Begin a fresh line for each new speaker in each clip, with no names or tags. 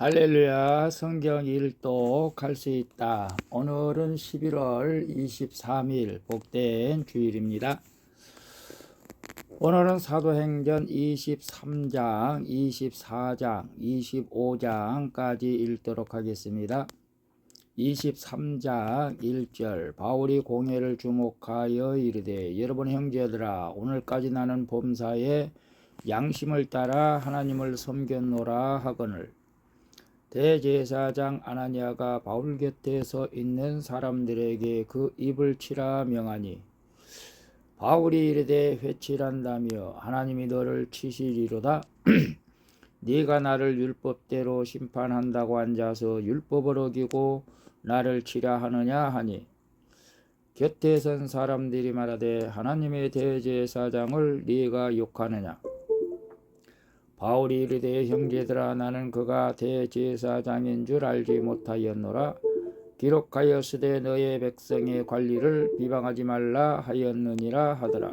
할렐루야 성경 일독 할 수 있다. 오늘은 11월 23일 복된 주일입니다. 오늘은 사도행전 23장, 24장, 25장까지 읽도록 하겠습니다. 23장 1절 바울이 공회를 주목하여 이르되 여러분 형제들아 오늘까지 나는 범사에 양심을 따라 하나님을 섬겼노라 하거늘 대제사장 아나니아가 바울 곁에 서 있는 사람들에게 그 입을 치라 명하니 바울이 이르되 회칠한다며 하나님이 너를 치시리로다. 네가 나를 율법대로 심판한다고 앉아서 율법을 어기고 나를 치라 하느냐 하니 곁에 선 사람들이 말하되 하나님의 대제사장을 네가 욕하느냐 바울이 이르되 형제들아 나는 그가 대제사장인 줄 알지 못하였노라. 기록하였으되 너의 백성의 관리를 비방하지 말라 하였느니라 하더라.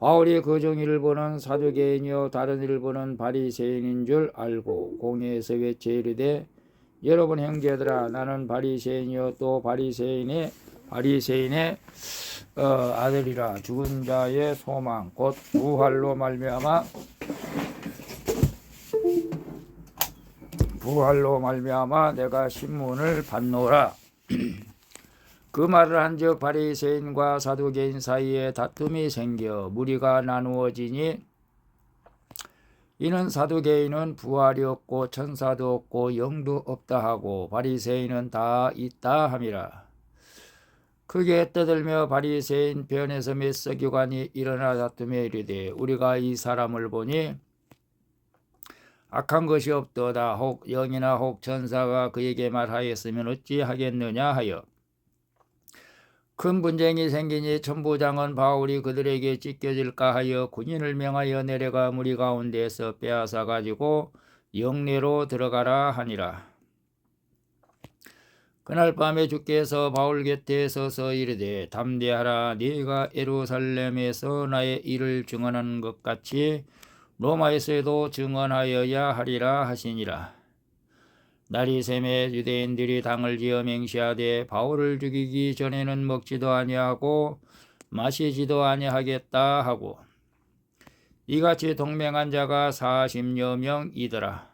바울이 그 중 일부는 사두개인이요 다른 일부는 바리새인인 줄 알고 공회에서 외쳐 이르되 여러분 형제들아 나는 바리새인이요 또 바리새인의 바리새인의 어, 아들이라. 죽은 자의 소망 곧 부활로 말미암아 부활로 말미암아 내가 신문을 받노라. 그 말을 한즉 바리새인과 사두개인 사이에 다툼이 생겨 무리가 나누어지니 이는 사두개인은 부활이 없고 천사도 없고 영도 없다 하고 바리새인은 다 있다 함이라. 크게 떠들며 바리새인 변에서 몇 서기관이 일어나 다툼에 이르되 우리가 이 사람을 보니 악한 것이 없도다. 혹 영이나 혹 천사가 그에게 말하였으면 어찌 하겠느냐 하여 큰 분쟁이 생기니 천부장은 바울이 그들에게 찢겨질까 하여 군인을 명하여 내려가 무리 가운데에서 빼앗아 가지고 영내로 들어가라 하니라. 그날 밤에 주께서 바울 곁에 서서 이르되 담대하라 네가 에루살렘에서 나의 일을 증언한 것 같이 로마에서도 증언하여야 하리라 하시니라. 날이 샘에 유대인들이 당을 지어 맹시하되 바울을 죽이기 전에는 먹지도 아니하고 마시지도 아니하겠다 하고 이같이 동맹한 자가 사십여 명이더라.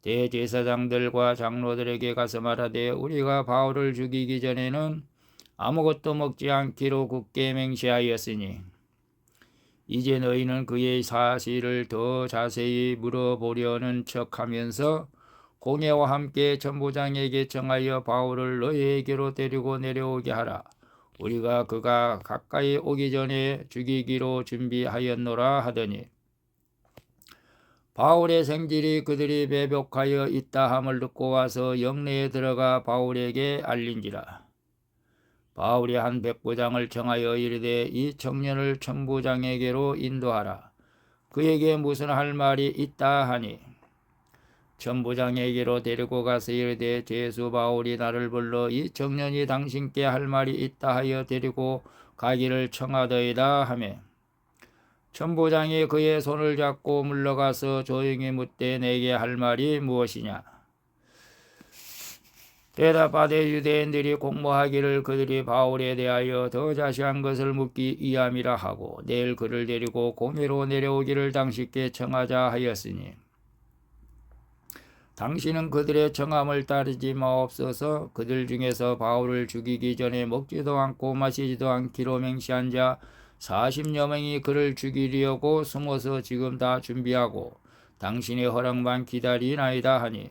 대제사장들과 장로들에게 가서 말하되 우리가 바울을 죽이기 전에는 아무것도 먹지 않기로 굳게 맹시하였으니 이제 너희는 그의 사실을 더 자세히 물어보려는 척하면서 공예와 함께 전부장에게 정하여 바울을 너희에게로 데리고 내려오게 하라. 우리가 그가 가까이 오기 전에 죽이기로 준비하였노라 하더니 바울의 생질이 그들이 배벽하여 있다 함을 듣고 와서 영내에 들어가 바울에게 알린지라. 바울이 한 백부장을 정하여 이르되 이 청년을 천부장에게로 인도하라. 그에게 무슨 할 말이 있다 하니 천부장에게로 데리고 가서 이르되 제수 바울이 나를 불러 이 청년이 당신께 할 말이 있다 하여 데리고 가기를 청하더이다 하매 천부장이 그의 손을 잡고 물러가서 조용히 묻되 내게 할 말이 무엇이냐 대답하되 유대인들이 공모하기를 그들이 바울에 대하여 더 자세한 것을 묻기 이함이라 하고 내일 그를 데리고 공회로 내려오기를 당신께 청하자 하였으니 당신은 그들의 청함을 따르지 마옵소서. 그들 중에서 바울을 죽이기 전에 먹지도 않고 마시지도 않기로 맹시한 자 40여 명이 그를 죽이려고 숨어서 지금 다 준비하고 당신의 허락만 기다리나이다 하니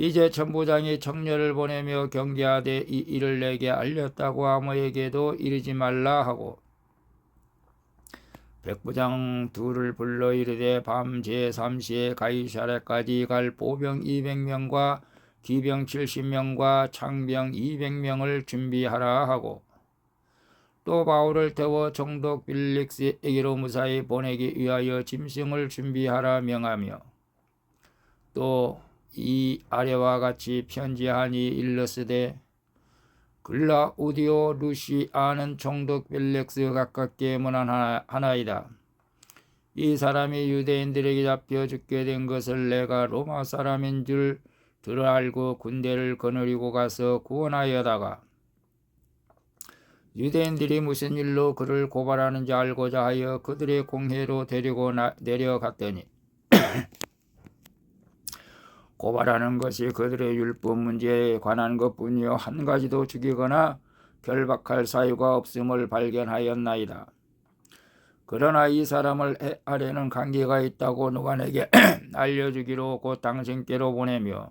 이제 천부장이 청년을 보내며 경계하되 이 일을 내게 알렸다고 아무에게도 이르지 말라 하고 백부장 둘을 불러 이르되 밤 제3시에 가이사레까지 갈 보병 200명과 기병 70명과 창병 200명을 준비하라 하고 또 바울을 태워 총독 빌릭스에게로 무사히 보내기 위하여 짐승을 준비하라 명하며 또 이 아래와 같이 편지하니 일러스되 글라우디오 루시아는 총독 벨렉스 가깝게 문안 하나이다. 이 사람이 유대인들에게 잡혀 죽게 된 것을 내가 로마 사람인 줄 들어 알고 군대를 거느리고 가서 구원하여다가 유대인들이 무슨 일로 그를 고발하는지 알고자 하여 그들의 공회로 데리고 나, 내려갔더니 고발하는 것이 그들의 율법 문제에 관한 것뿐이요 한 가지도 죽이거나 결박할 사유가 없음을 발견하였나이다. 그러나 이 사람을 해 아래는 관계가 있다고 누가 내게 알려주기로 곧 당신께로 보내며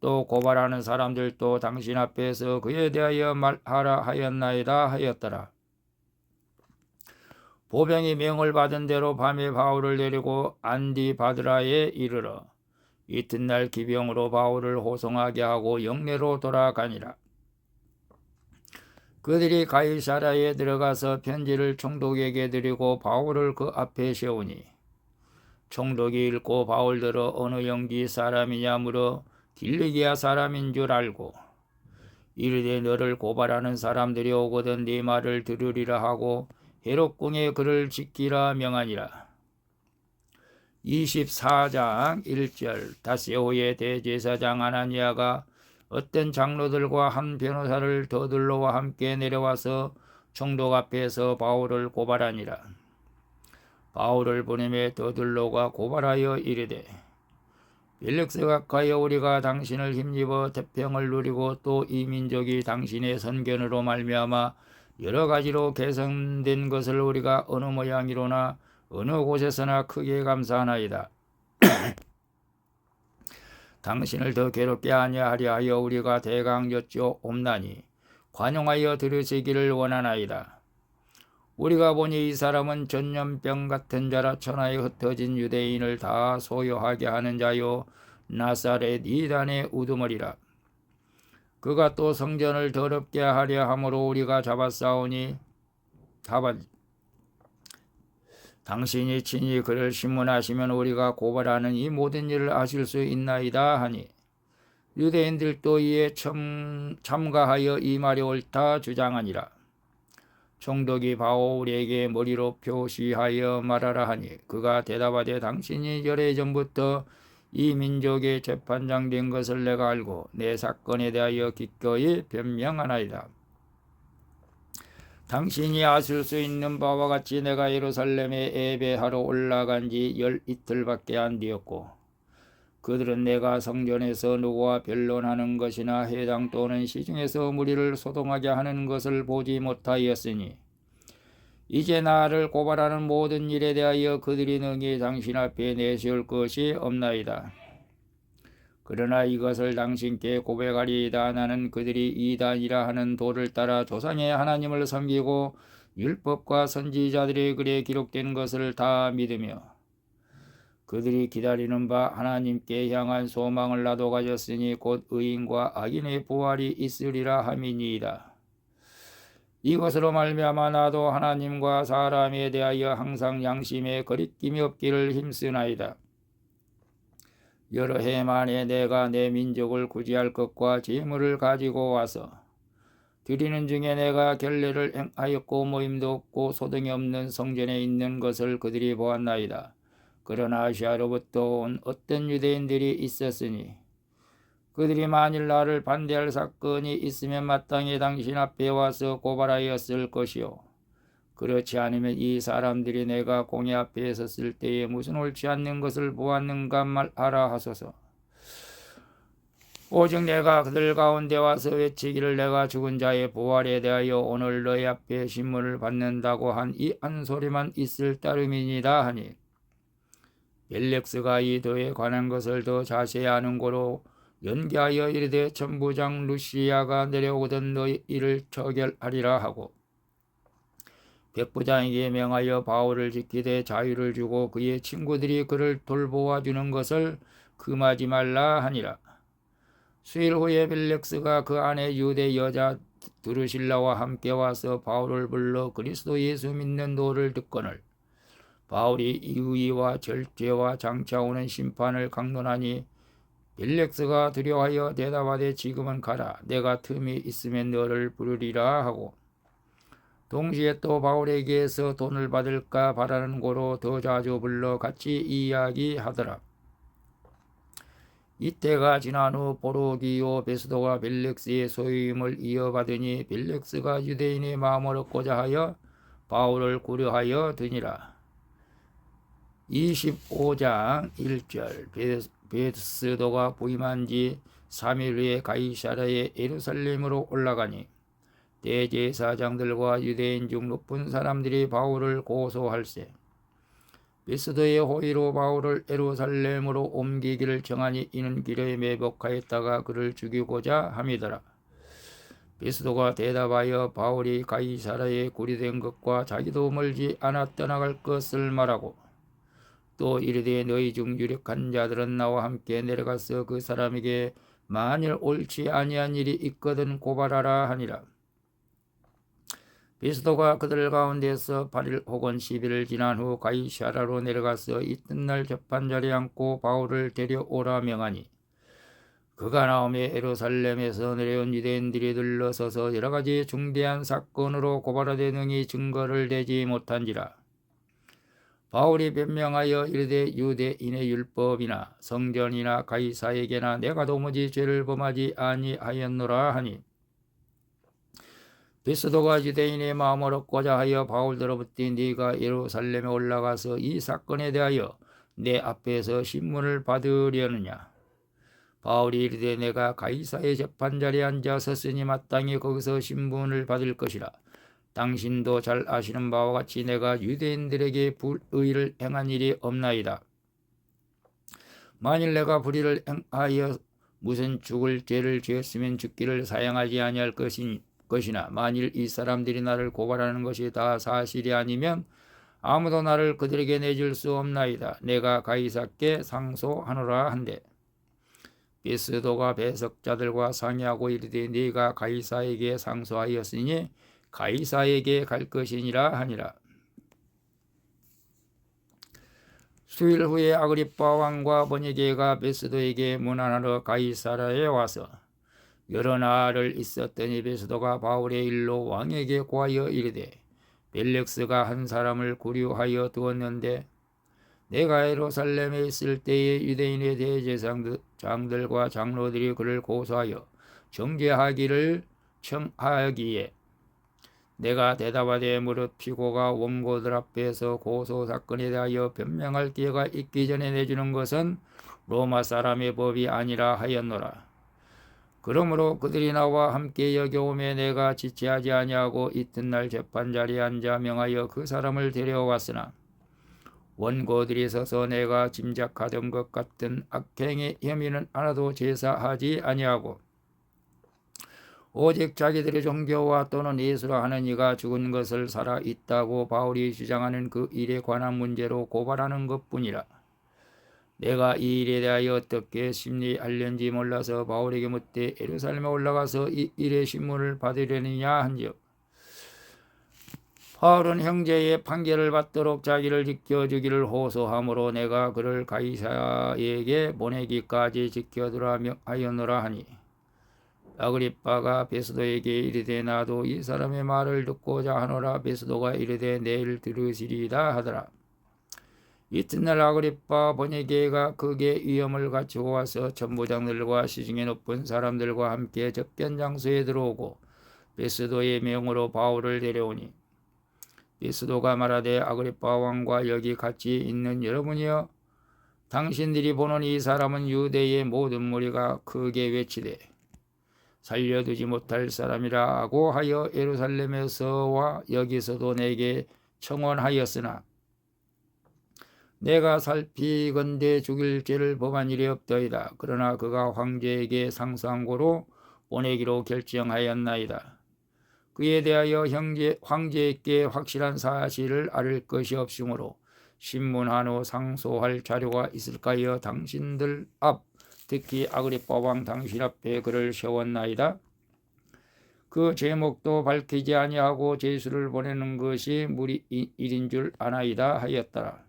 또 고발하는 사람들도 당신 앞에서 그에 대하여 말하라 하였나이다 하였더라. 보병이 명을 받은 대로 밤에 바울을 내리고 안디바드라에 이르러 이튿날 기병으로 바울을 호송하게 하고 영내로 돌아가니라. 그들이 가이사라에 들어가서 편지를 총독에게 드리고 바울을 그 앞에 세우니 총독이 읽고 바울들어 어느 영지 사람이냐 물어 길리기아 사람인 줄 알고 이르되 너를 고발하는 사람들이 오거든 네 말을 들으리라 하고 헤롯궁에 그를 지키라 명하니라. 24장 1절 다세오의 대제사장 아나니아가 어떤 장로들과 한 변호사를 더들로와 함께 내려와서 총독 앞에서 바울을 고발하니라. 바울을 보내매 더들로가 고발하여 이르되 빌릭스 가까여 우리가 당신을 힘입어 태평을 누리고 또 이 민족이 당신의 선견으로 말미암아 여러 가지로 개선된 것을 우리가 어느 모양이로나 어느 곳에서나 크게 감사하나이다. 당신을 더 괴롭게 하냐 하여 우리가 대강 여쭈 옵나니 관용하여 들으시기를 원하나이다. 우리가 보니 이 사람은 전염병 같은 자라 천하에 흩어진 유대인을 다 소유하게 하는 자요 나사렛 이단의 우두머리라. 그가 또 성전을 더럽게 하려 함으로 우리가 답한 당신이 친히 그를 신문하시면 우리가 고발하는 이 모든 일을 아실 수 있나이다 하니 유대인들도 이에 참, 참가하여 이 말이 옳다 주장하니라. 총독이 바울에게 머리로 표시하여 말하라 하니 그가 대답하되 당신이 열애 전부터 이 민족의 재판장 된 것을 내가 알고 내 사건에 대하여 기꺼이 변명하나이다. 당신이 아실 수 있는 바와 같이 내가 예루살렘에 예배하러 올라간 지 열 이틀밖에 안 되었고 그들은 내가 성전에서 누구와 변론하는 것이나 해당 또는 시중에서 무리를 소동하게 하는 것을 보지 못하였으니 이제 나를 고발하는 모든 일에 대하여 그들이 능히 당신 앞에 내세울 것이 없나이다. 그러나 이것을 당신께 고백하리이다. 나는 그들이 이단이라 하는 도를 따라 조상의 하나님을 섬기고 율법과 선지자들의 글에 기록된 것을 다 믿으며 그들이 기다리는 바 하나님께 향한 소망을 나도 가졌으니 곧 의인과 악인의 부활이 있으리라 함이니이다. 이것으로 말미암아 나도 하나님과 사람에 대하여 항상 양심에 거리낌이 없기를 힘쓰나이다. 여러 해 만에 내가 내 민족을 구제할 것과 재물을 가지고 와서 드리는 중에 내가 결례를 행하였고 모임도 없고 소등이 없는 성전에 있는 것을 그들이 보았나이다. 그러나 아시아로부터 온 어떤 유대인들이 있었으니 그들이 만일 나를 반대할 사건이 있으면 마땅히 당신 앞에 와서 고발하였을 것이요. 그렇지 않으면 이 사람들이 내가 공회 앞에 섰을 때에 무슨 옳지 않는 것을 보았는가 말하라 하소서. 오직 내가 그들 가운데 와서 외치기를 내가 죽은 자의 부활에 대하여 오늘 너희 앞에 신문을 받는다고 한 이 한 소리만 있을 따름이니다 하니 벨렉스가 이 도에 관한 것을 더 자세히 아는 고로 연기하여 이르되 천부장 루시아가 내려오던 너희 이를 처결하리라 하고 백부장에게 명하여 바울을 지키되 자유를 주고 그의 친구들이 그를 돌보아 주는 것을 금하지 말라 하니라. 수일 후에 벨렉스가 그 안에 유대 여자 드루실라와 함께 와서 바울을 불러 그리스도 예수 믿는 도를 듣거늘 바울이 이의와 절제와 장차 오는 심판을 강론하니 벨렉스가 두려워하여 대답하되 지금은 가라 내가 틈이 있으면 너를 부르리라 하고 동시에 또 바울에게서 돈을 받을까 바라는 고로 더 자주 불러 같이 이야기하더라. 이때가 지난 후 보로기오 베스도가 벨렉스의 소유임을 이어받으니 벨렉스가 유대인의 마음을 얻고자 하여 바울을 고려하여 드니라. 25장 1절 베스도가 부임한 지 3일 후에 가이사라의 예루살렘으로 올라가니 대제사장들과 유대인 중 높은 사람들이 바울을 고소할세. 베스도의 호의로 바울을 예루살렘으로 옮기기를 정하니 이는 길에 매복하였다가 그를 죽이고자 함이더라. 베스도가 대답하여 바울이 가이사라에 구리된 것과 자기도 멀지 않아 떠나갈 것을 말하고 또 이르되 너희 중 유력한 자들은 나와 함께 내려가서 그 사람에게 만일 옳지 아니한 일이 있거든 고발하라 하니라. 베스도가 그들 가운데서 8일 혹은 10일을 지난 후 가이샤라로 내려가서 이튿날 재판자리에 앉고 바울을 데려오라 명하니 그가 나오며 예루살렘에서 내려온 유대인들이 들러서서 여러 가지 중대한 사건으로 고발하되 능히 증거를 대지 못한지라. 바울이 변명하여 이르되 유대인의 율법이나 성전이나 가이사에게나 내가 도무지 죄를 범하지 아니하였노라 하니 베스도가 유대인의 마음을 얻고자 하여 바울들로부터 네가 예루살렘에 올라가서 이 사건에 대하여 내 앞에서 신문을 받으려느냐 바울이 이르되 내가 가이사의 재판자리에 앉아 섰으니 마땅히 거기서 신문을 받을 것이라 당신도 잘 아시는 바와 같이 내가 유대인들에게 불의를 행한 일이 없나이다. 만일 내가 불의를 행하여 무슨 죽을 죄를 지었으면 죽기를 사양하지 아니할 것이니 것이나 만일 이 사람들이 나를 고발하는 것이 다 사실이 아니면 아무도 나를 그들에게 내줄 수 없나이다. 내가 가이사께 상소하노라 한데 베스도가 배석자들과 상의하고 이르되 네가 가이사에게 상소하였으니 가이사에게 갈 것이니라 하니라. 수일 후에 아그리파 왕과 번역계가 베스도에게 문안하러 가이사라에 와서 여러 날을 있었더니 베스도가 바울의 일로 왕에게 고하여 이르되 벨렉스가 한 사람을 구류하여 두었는데 내가 예루살렘에 있을 때에 유대인의 대제사장들과 장로들이 그를 고소하여 정죄하기를 청하기에 내가 대답하되 무릇 피고가 원고들 앞에서 고소 사건에 대하여 변명할 기회가 있기 전에 내주는 것은 로마 사람의 법이 아니라 하였노라. 그러므로 그들이 나와 함께 여겨오매 내가 지체하지 아니하고 이튿날 재판자리에 앉아 명하여 그 사람을 데려왔으나 원고들이 서서 내가 짐작하던 것 같은 악행의 혐의는 하나도 제사하지 아니하고 오직 자기들의 종교와 또는 예수라 하는 이가 죽은 것을 살아 있다고 바울이 주장하는 그 일에 관한 문제로 고발하는 것뿐이라. 내가 이 일에 대하여 어떻게 심리할련지 몰라서 바울에게 묻되 예루살렘에 올라가서 이 일의 신문을 받으려느냐 한즉 바울은 형제의 판결을 받도록 자기를 지켜주기를 호소하므로 내가 그를 가이사에게 보내기까지 지켜두라 하였노라 하니. 아그리빠가 베스도에게 이르되 나도 이 사람의 말을 듣고자 하노라. 베스도가 이르되 내일 들으시리다 하더라 이튿날 아그리파 번역계가 극의 위험을 갖추고 와서 전부장들과 시중에 높은 사람들과 함께 접견 장소에 들어오고 베스도의 명으로 바울을 데려오니 베스도가 말하되 아그리파 왕과 여기 같이 있는 여러분이여 당신들이 보는 이 사람은 유대의 모든 무리가 크게 외치되 살려두지 못할 사람이라고 하여 예루살렘에서와 여기서도 내게 청원하였으나 내가 살피건대 죽일 죄를 범한 일이 없더이다. 그러나 그가 황제에게 상상고로 보내기로 결정하였나이다. 그에 대하여 형제, 황제에게 확실한 사실을 알을 것이 없으므로 신문한 후 상소할 자료가 있을까요? 당신들 앞 특히 아그리빠 왕 당신 앞에 그를 세웠나이다. 그 제목도 밝히지 아니하고 제수를 보내는 것이 무리 일인 줄 아나이다 하였더라.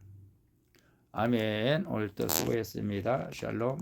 아멘. 오늘도 수고했습니다. 샬롬.